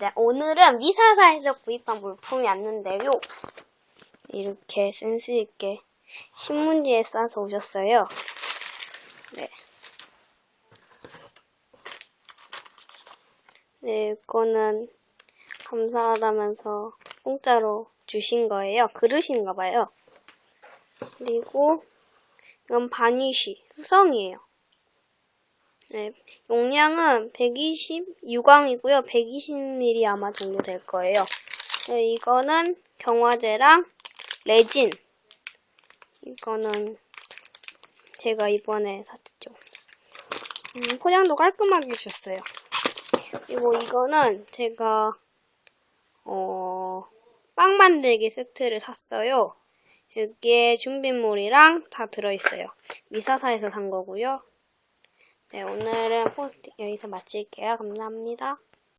네, 오늘은 미사사에서 구입한 물품이 왔는데요. 이렇게 센스있게 신문지에 싸서 오셨어요. 네. 네, 이거는 감사하다면서 공짜로 주신 거예요. 그릇인가 봐요. 그리고 이건 바니쉬, 수성이에요. 네, 용량은 120, 유광이고요. 120ml 아마 정도 될 거예요. 네, 이거는 경화제랑 레진. 이거는 제가 이번에 샀죠. 음, 포장도 깔끔하게 주셨어요. 그리고 이거는 제가 어, 빵 만들기 세트를 샀어요. 여기에 준비물이랑 다 들어있어요. 미사사에서 산 거고요. 네, 오늘은 포스트 여기서 마칠게요. 감사합니다.